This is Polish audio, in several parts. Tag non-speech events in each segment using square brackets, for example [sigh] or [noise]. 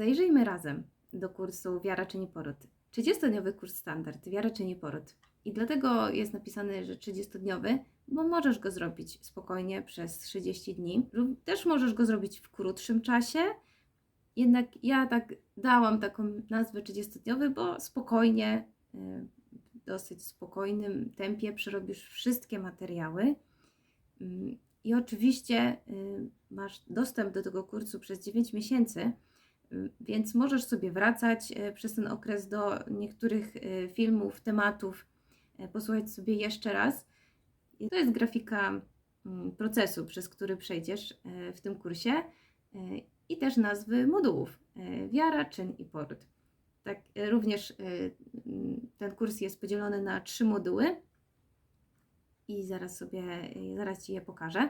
Zajrzyjmy razem do kursu Wiara czyni poród. 30-dniowy kurs standard Wiara czyni poród. I dlatego jest napisany, że 30-dniowy, bo możesz go zrobić spokojnie przez 30 dni. Też możesz go zrobić w krótszym czasie. Jednak ja tak dałam taką nazwę 30-dniowy, bo spokojnie, y, w dosyć spokojnym tempie przerobisz wszystkie materiały. Mm, I oczywiście y, masz dostęp do tego kursu przez 9 miesięcy, więc możesz sobie wracać y, przez ten okres do niektórych y, filmów, tematów, y, posłuchać sobie jeszcze raz. I to jest grafika mm, procesu, przez który przejdziesz w tym kursie i też nazwy modułów. Wiara, czyn i poród. Tak, również ten kurs jest podzielony na trzy moduły i zaraz sobie, zaraz Ci je pokażę.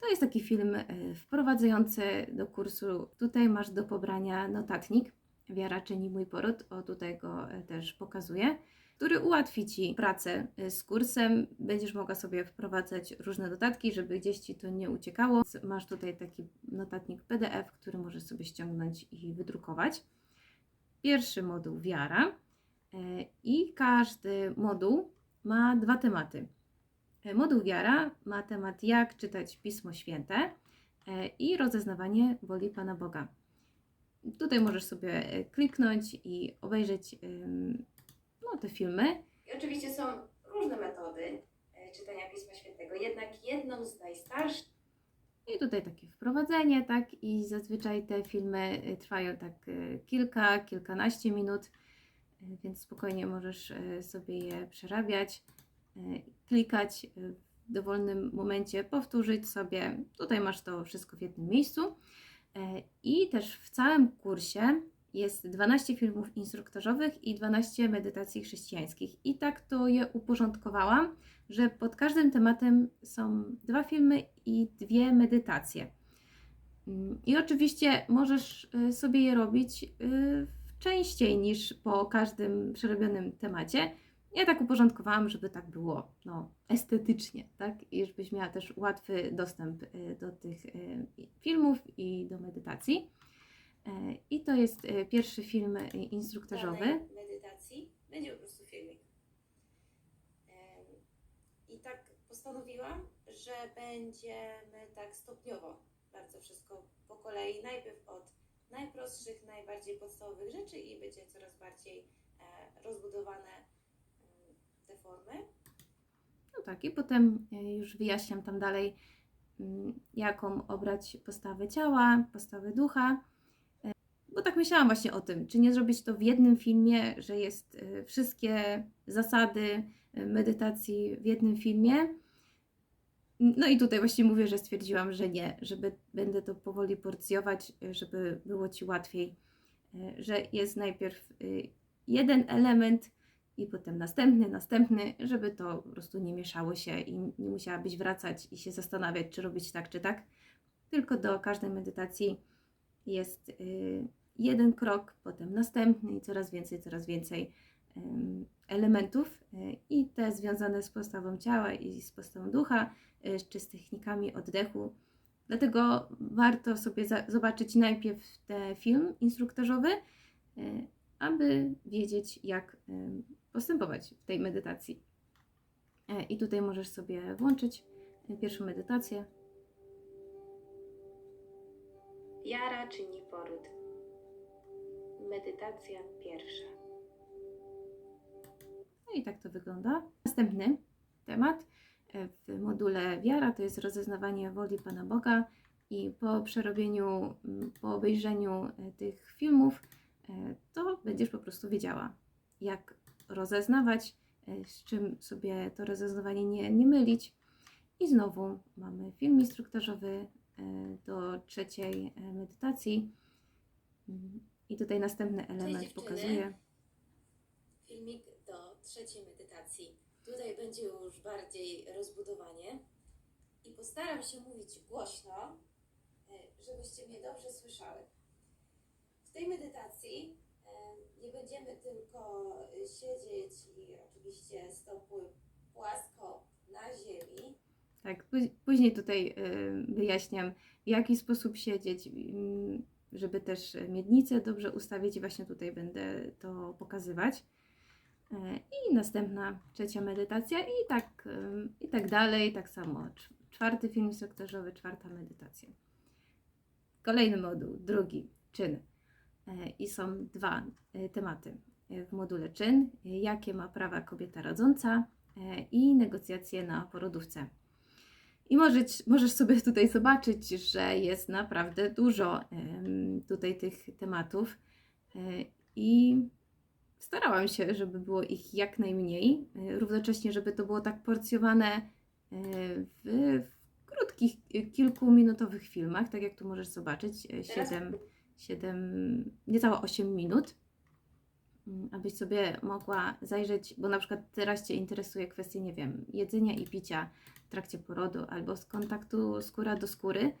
To jest taki film y, wprowadzający do kursu. Tutaj masz do pobrania notatnik Wiara czyni mój poród. O, tutaj go y, też pokazuję, który ułatwi Ci pracę y, z kursem. Będziesz mogła sobie wprowadzać różne dodatki, żeby gdzieś Ci to nie uciekało. Masz tutaj taki notatnik PDF, który możesz sobie ściągnąć i wydrukować. Pierwszy moduł Wiara i każdy moduł ma dwa tematy. E, Moduł Wiara ma temat jak czytać Pismo Święte e, i rozeznawanie woli Pana Boga. Tutaj możesz sobie e, kliknąć i obejrzeć no, te filmy. I oczywiście są różne metody czytania Pisma Świętego, jednak jedną z najstarszych I tutaj takie wprowadzenie, tak? I zazwyczaj te filmy trwają tak kilka, kilkanaście minut, więc spokojnie możesz sobie je przerabiać, klikać y, w dowolnym momencie, powtórzyć sobie. Tutaj masz to wszystko w jednym miejscu. Y, I też w całym kursie jest 12 filmów instruktażowych i 12 medytacji chrześcijańskich. I tak to je uporządkowałam, że pod każdym tematem są dwa filmy i dwie medytacje. Mm, I oczywiście możesz y, sobie je robić y, częściej niż po każdym przerobionym temacie. Ja tak uporządkowałam, żeby tak było no, estetycznie, tak? I żebyś miała też łatwy dostęp y, do tych y, filmów i do medytacji. E, I to jest y, pierwszy film instruktażowy. danej medytacji będzie po prostu filmik. I tak postanowiłam, że będziemy tak stopniowo bardzo wszystko po kolei. Najpierw od najprostszych, najbardziej podstawowych rzeczy i będzie coraz bardziej e, rozbudowane te formy. No tak, i potem e, już wyjaśniam tam dalej, mm, jaką obrać postawę ciała, postawę ducha. E, Bo tak myślałam właśnie o tym, czy nie zrobić to w jednym filmie, że jest e, wszystkie zasady medytacji w jednym filmie. No i tutaj właśnie mówię, że stwierdziłam, że nie, żeby będę to powoli porcjować, żeby było Ci łatwiej, że jest najpierw jeden element, i potem następny, następny, żeby to po prostu nie mieszało się i nie musiałabyś wracać i się zastanawiać, czy robić tak, czy tak. Tylko do każdej medytacji jest y, jeden krok, potem następny i coraz więcej, coraz więcej elementów y, i te związane z postawą ciała i z postawą ducha, y, czy z technikami oddechu. Dlatego warto sobie zobaczyć najpierw ten film instruktażowy, aby wiedzieć, jak postępować w tej medytacji. E, I tutaj możesz sobie włączyć e, pierwszą medytację. Jara czyni poród. Medytacja pierwsza. No i tak to wygląda. Następny temat e, w module Wiara to jest rozeznawanie woli Pana Boga. I po przerobieniu, mm, po obejrzeniu tych filmów, to będziesz po prostu wiedziała, jak rozeznawać, e, z czym sobie to rozeznawanie nie, nie mylić. I znowu mamy film instruktażowy e, do trzeciej e, medytacji. I tutaj następny element dziewczyny. pokazuje. Filmik do trzeciej medytacji. Tutaj będzie już bardziej rozbudowanie. I postaram się mówić głośno, żebyście mnie dobrze słyszały. W tej medytacji nie będziemy tylko e, siedzieć i oczywiście stopy płasko na ziemi, Tak, pó- później tutaj y, wyjaśniam, w jaki sposób siedzieć. Ym, żeby też miednicę dobrze ustawić i właśnie tutaj będę to pokazywać. I następna, trzecia medytacja i tak, i tak dalej, tak samo. Cz- Czwarty film instruktażowy, czwarta medytacja. Kolejny moduł, drugi, czyn. E, I są dwa e, tematy w module czyn. e, Jakie ma prawa kobieta rodząca i negocjacje na porodówce. I możesz, możesz sobie tutaj zobaczyć, że jest naprawdę dużo tutaj tych tematów i starałam się, żeby było ich jak najmniej, równocześnie, żeby to było tak porcjowane w, w krótkich, kilkuminutowych filmach, tak jak tu możesz zobaczyć, e, 7, 7 niecałe 8 minut, Mm, abyś sobie mogła zajrzeć, bo na przykład teraz Cię interesuje kwestia, nie wiem, jedzenia i picia w trakcie porodu albo z kontaktu skóra do skóry,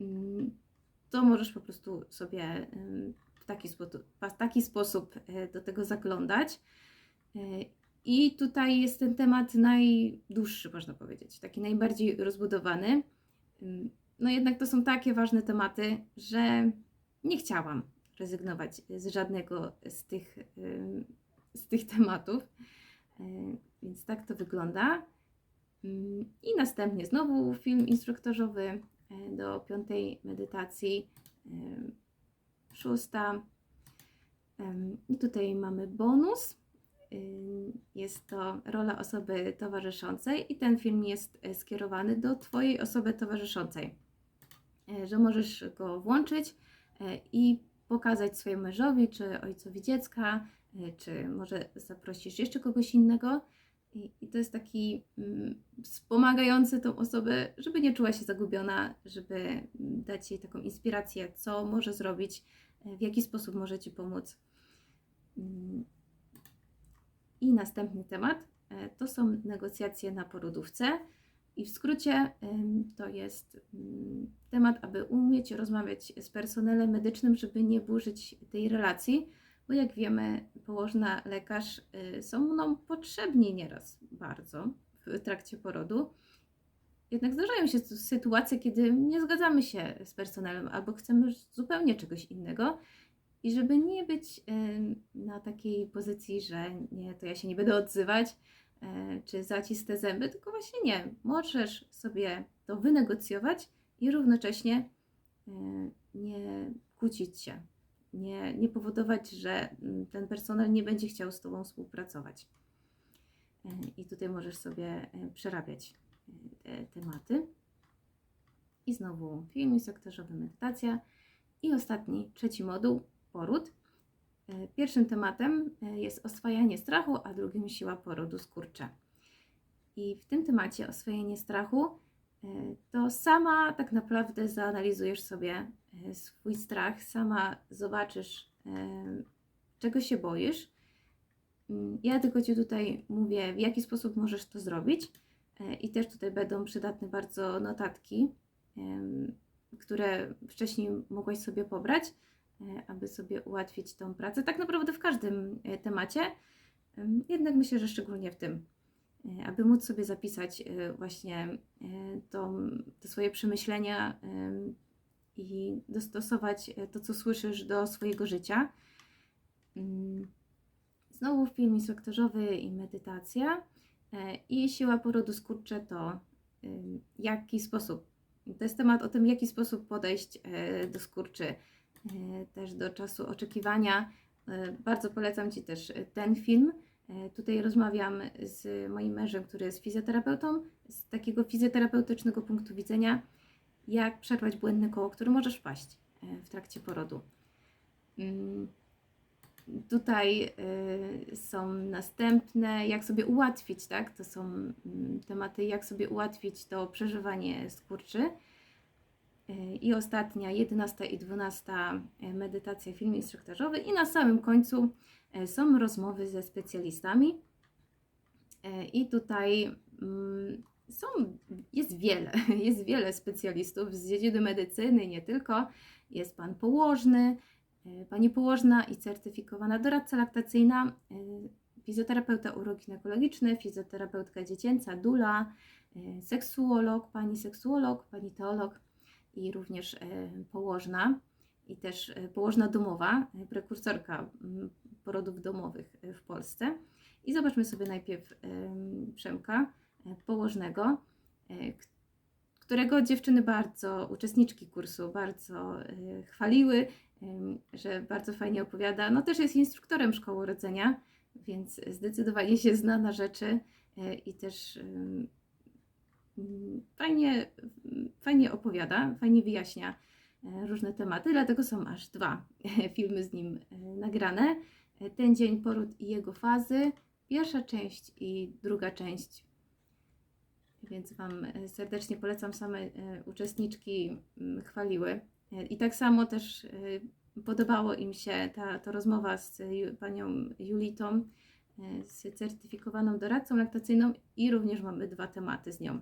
mm, to możesz po prostu sobie w taki w taki sposób e, do tego zaglądać. E, I tutaj jest ten temat najdłuższy, można powiedzieć, taki najbardziej rozbudowany. No jednak to są takie ważne tematy, że nie chciałam rezygnować z żadnego z tych, z tych tematów. E, Więc tak to wygląda. Ym, I następnie znowu film instruktażowy e, do piątej medytacji, szósta. I tutaj mamy bonus. Jest to rola osoby towarzyszącej, i ten film jest e, skierowany do Twojej osoby towarzyszącej, że możesz go włączyć i pokazać swojemu mężowi czy ojcowi dziecka, e, czy może zaprosisz jeszcze kogoś innego. I, to jest taki mm, wspomagający tą osobę, żeby nie czuła się zagubiona, żeby mm, dać jej taką inspirację, co może zrobić, e, w jaki sposób może Ci pomóc. Mm. I następny temat e, to są negocjacje na porodówce. I w skrócie to jest ym, temat, aby umieć rozmawiać z personelem medycznym, żeby nie burzyć tej relacji, bo jak wiemy, położna, lekarz y, są nam potrzebni nieraz bardzo w trakcie porodu. Jednak zdarzają się tu sytuacje, kiedy nie zgadzamy się z personelem albo chcemy zupełnie czegoś innego. I żeby nie być na takiej pozycji, że nie, to ja się nie będę odzywać, czy zacisk te zęby, tylko właśnie nie. Możesz sobie to wynegocjować i równocześnie e, nie kłócić się, nie, nie powodować, że mm, ten personel nie będzie chciał z Tobą współpracować. E, I tutaj możesz sobie e, przerabiać e, te tematy. I znowu film sektorzowy, medytacja. I ostatni, trzeci moduł, poród. E, Pierwszym tematem e, jest oswajanie strachu, a drugim siła porodu skurcze. I w tym temacie oswojenie strachu, e, to sama tak naprawdę zanalizujesz sobie swój strach, sama zobaczysz, czego się boisz. Mm, Ja tylko Ci tutaj mówię, w jaki sposób możesz to zrobić. I też tutaj będą przydatne bardzo notatki, które wcześniej mogłaś sobie pobrać aby sobie ułatwić tą pracę. Tak naprawdę w każdym e, temacie, em, jednak myślę, że szczególnie w tym, e, aby móc sobie zapisać e, właśnie e, tą, te swoje przemyślenia em, i dostosować e, to, co słyszysz do swojego życia. Znowu film instruktażowy i medytacja. E, I siła porodu skurcze to jaki sposób, to jest temat o tym, w jaki sposób podejść e, do skurczy, e, też do czasu oczekiwania. E, Bardzo polecam Ci też e, ten film. E, Tutaj rozmawiam z moim mężem, który jest fizjoterapeutą, z takiego fizjoterapeutycznego punktu widzenia, jak przerwać błędne koło, które możesz wpaść e, w trakcie porodu. Mm, Tutaj są następne, jak sobie ułatwić, tak? To są mm, tematy, jak sobie ułatwić to przeżywanie skurczy. Y, I ostatnia, 11 i 12 medytacja, film instruktażowy. I na samym końcu y, są rozmowy ze specjalistami. I tutaj mm, są, jest wiele, [laughs] jest wiele specjalistów z dziedziny medycyny, nie tylko. Jest pan położny, pani położna i certyfikowana doradca laktacyjna, fizjoterapeuta uroginekologiczny, fizjoterapeutka dziecięca, dula, seksuolog, pani seksuolog, pani teolog i również e, położna. i też e, położna domowa, e, prekursorka mm, porodów domowych w Polsce. I zobaczmy sobie najpierw em, Przemka, położnego, którego dziewczyny bardzo, uczestniczki kursu, bardzo chwaliły, że bardzo fajnie opowiada. No też jest instruktorem szkoły rodzenia, więc zdecydowanie się zna na rzeczy i też fajnie, fajnie opowiada, fajnie wyjaśnia e, różne tematy, dlatego są aż dwa filmy z nim e, nagrane. E, Ten dzień poród i jego fazy, pierwsza część i druga część. Więc Wam e, serdecznie polecam, same e, uczestniczki mm, chwaliły. E, I tak samo też e, podobało im się ta, ta rozmowa z panią Julitą, e, z certyfikowaną doradcą laktacyjną i również mamy dwa tematy z nią.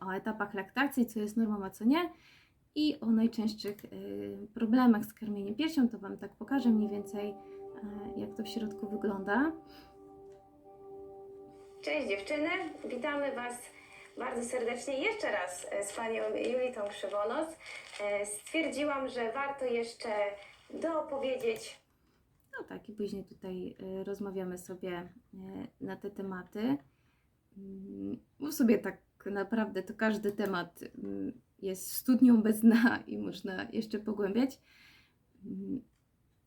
O etapach laktacji, co jest normą, a co nie i o najczęstszych e, problemach z karmieniem piersią, to Wam tak pokażę mniej więcej, e, jak to w środku wygląda. Cześć dziewczyny, witamy Was bardzo serdecznie jeszcze raz e, z Panią Julitą Krzywonos. E, Stwierdziłam, że warto jeszcze doopowiedzieć No tak, i później tutaj y, rozmawiamy sobie y, na te tematy. Mm, Bo sobie tak naprawdę to każdy temat mm, jest studnią bez dna [laughs] i można jeszcze pogłębiać. Mm,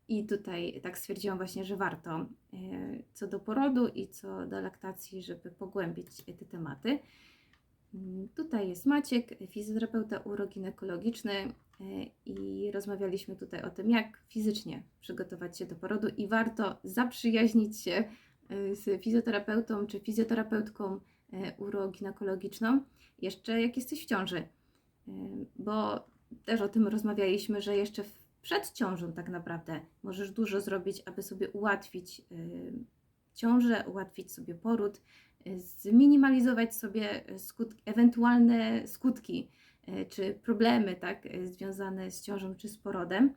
I tutaj tak stwierdziłam właśnie, że warto y, co do porodu i co do laktacji, żeby pogłębić te tematy. Mm, Tutaj jest Maciek, fizjoterapeuta uroginekologiczny e, i rozmawialiśmy tutaj o tym, jak fizycznie przygotować się do porodu i warto zaprzyjaźnić się e, z fizjoterapeutą czy fizjoterapeutką e, uroginekologiczną jeszcze jak jesteś w ciąży, E, bo też o tym rozmawialiśmy, że jeszcze przed ciążą tak naprawdę możesz dużo zrobić, aby sobie ułatwić e, ciążę, ułatwić sobie poród, e, zminimalizować sobie e, skutki, ewentualne skutki e, czy problemy tak, e, związane z ciążą czy z porodem.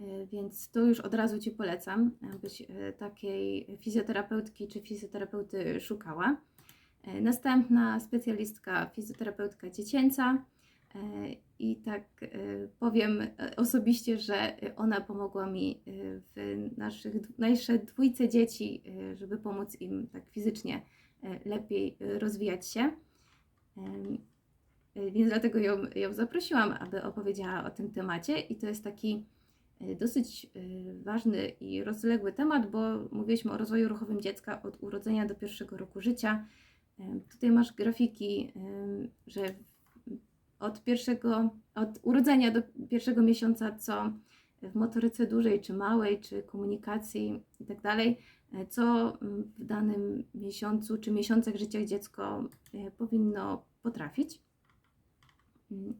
E, Więc tu już od razu Ci polecam, abyś e, takiej fizjoterapeutki czy fizjoterapeuty szukała. E, Następna specjalistka, fizjoterapeutka dziecięca. I tak powiem osobiście, że ona pomogła mi w naszych, naszej dwójce dzieci, żeby pomóc im tak fizycznie lepiej rozwijać się. Więc dlatego ją, ją zaprosiłam, aby opowiedziała o tym temacie. I to jest taki dosyć e, ważny i rozległy temat, bo mówiliśmy o rozwoju ruchowym dziecka od urodzenia do pierwszego roku życia. Em, Tutaj masz grafiki, że od pierwszego, od urodzenia do pierwszego miesiąca, co w motoryce dużej czy małej, czy komunikacji i tak co w danym miesiącu czy miesiącach życia dziecko powinno potrafić.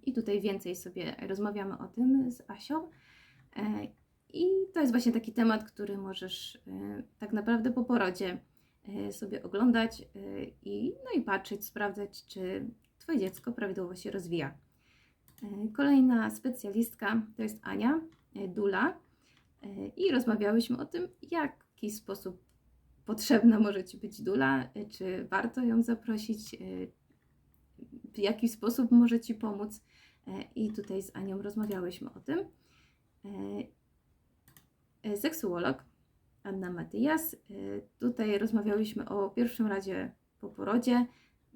I tutaj więcej sobie rozmawiamy o tym z Asią. E, I to jest właśnie taki temat, który możesz e, tak naprawdę po porodzie e, sobie oglądać i, no i patrzeć, sprawdzać, czy Twoje dziecko prawidłowo się rozwija. Kolejna specjalistka to jest Ania Dula i rozmawiałyśmy o tym, w jaki sposób potrzebna może Ci być Dula, czy warto ją zaprosić, w jaki sposób może Ci pomóc. I tutaj z Anią rozmawiałyśmy o tym. E, e, Seksuolog Anna Matyjas. E, Tutaj rozmawiałyśmy o pierwszym razie po porodzie,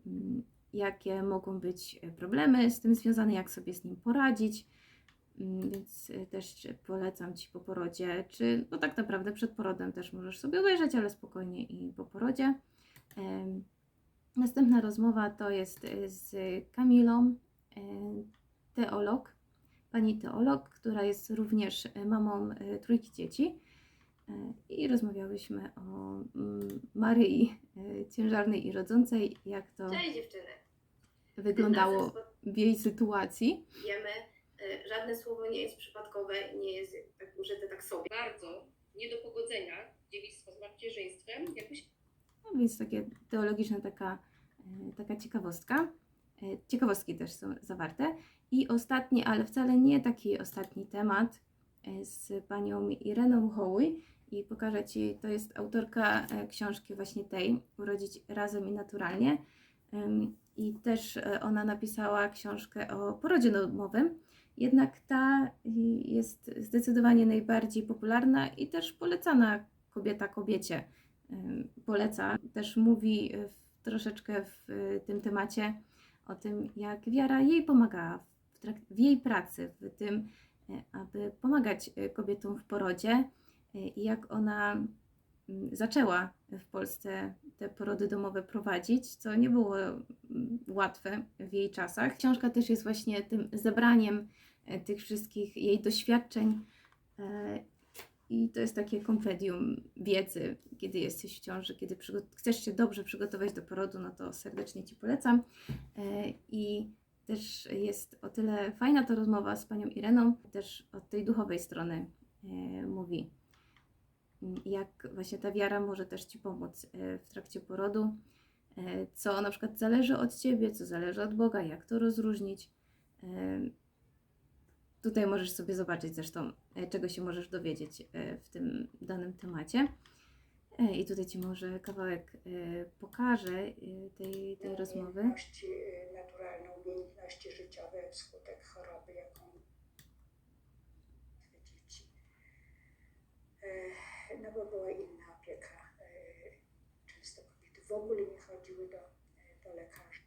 mm, jakie mogą być problemy z tym związane, jak sobie z nim poradzić. Mm, Więc też polecam Ci po porodzie, czy no tak naprawdę przed porodem też możesz sobie obejrzeć, ale spokojnie i po porodzie. Następna rozmowa to jest z Kamilą, teolog, pani teolog, która jest również e, mamą e, trójki dzieci. E, I rozmawiałyśmy o mm, Maryi ciężarnej i rodzącej, jak to Cześć dziewczyny. wyglądało w jej sytuacji. Wiemy, żadne słowo nie jest przypadkowe, nie jest tak użyte tak sobie. bardzo nie do pogodzenia dziewictwo z macierzyństwem, jakbyś No więc takie teologiczna taka, taka ciekawostka. E, Ciekawostki też są zawarte. I ostatni, ale wcale nie taki ostatni temat e, z panią Ireną Hołuj. I pokażę Ci, to jest autorka e, książki właśnie tej, Urodzić razem i naturalnie. I też ona napisała książkę o porodzie domowym. Jednak ta jest zdecydowanie najbardziej popularna i też polecana kobieta kobiecie. Poleca, też mówi troszeczkę w tym temacie o tym, jak wiara jej pomagała w, w jej pracy, w tym, y, aby pomagać y, kobietom w porodzie y, i jak ona mm, zaczęła w Polsce te porody domowe prowadzić, co nie było mm, łatwe w jej czasach. Książka też jest właśnie tym zebraniem e, tych wszystkich jej doświadczeń e, i to jest takie kompendium wiedzy, kiedy jesteś w ciąży, kiedy chcesz się dobrze przygotować do porodu, no to serdecznie Ci polecam. E, I też jest o tyle fajna ta rozmowa z panią Ireną, też od tej duchowej strony e, mówi, jak właśnie ta wiara może też Ci pomóc e, w trakcie porodu, co na przykład zależy od Ciebie, co zależy od Boga, jak to rozróżnić. Tutaj możesz sobie zobaczyć zresztą, czego się możesz dowiedzieć e, w tym danym temacie. E, I tutaj Ci może kawałek e, pokażę e, tej, tej rozmowy. Umiejętności, naturalne umiejętności życiowe wskutek choroby, jaką dzieci. E, No bo była inna opieka. E, Często kobiety w ogóle nie chodziły do, do lekarzy.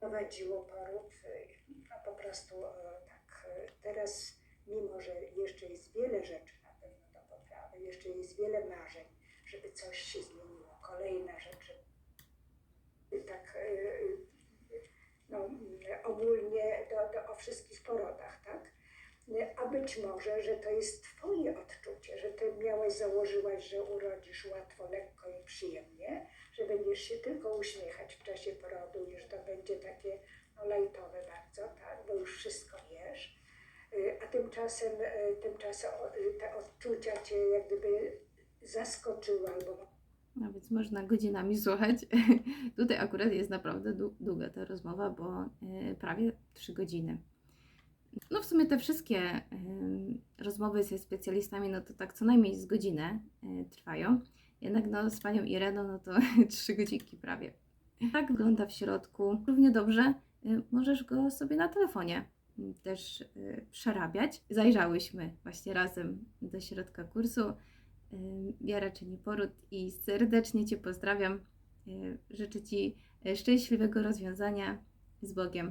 Prowadziło poród, e, a po prostu e, tak e, teraz, mimo że jeszcze jest wiele rzeczy na pewno do poprawy, jeszcze jest wiele marzeń, żeby coś się zmieniło, kolejne rzeczy tak e, no, ogólnie do, do, o wszystkich porodach, tak? A być może, że to jest Twoje odczucie, że Ty miałeś, założyłaś, że urodzisz łatwo, lekko i przyjemnie, że będziesz się tylko uśmiechać w czasie porodu i że to będzie takie no, lajtowe bardzo, tak? Bo już wszystko wiesz. Y, A tymczasem, y, tymczasem y, te odczucia Cię jak gdyby zaskoczyły albo No więc można godzinami słuchać. [laughs] Tutaj akurat jest naprawdę dłu- długa ta rozmowa, bo e, prawie 3 godziny. No w sumie te wszystkie rozmowy ze specjalistami, no to tak co najmniej z godzinę e, trwają. Jednak no z panią Ireną, no to [laughs] 3 godzinki prawie. Tak wygląda w środku. Równie dobrze e, możesz go sobie na telefonie też e, przerabiać. Zajrzałyśmy właśnie razem do środka kursu. Wiara czyni poród i serdecznie Cię pozdrawiam. Yy, Życzę Ci szczęśliwego rozwiązania z Bogiem.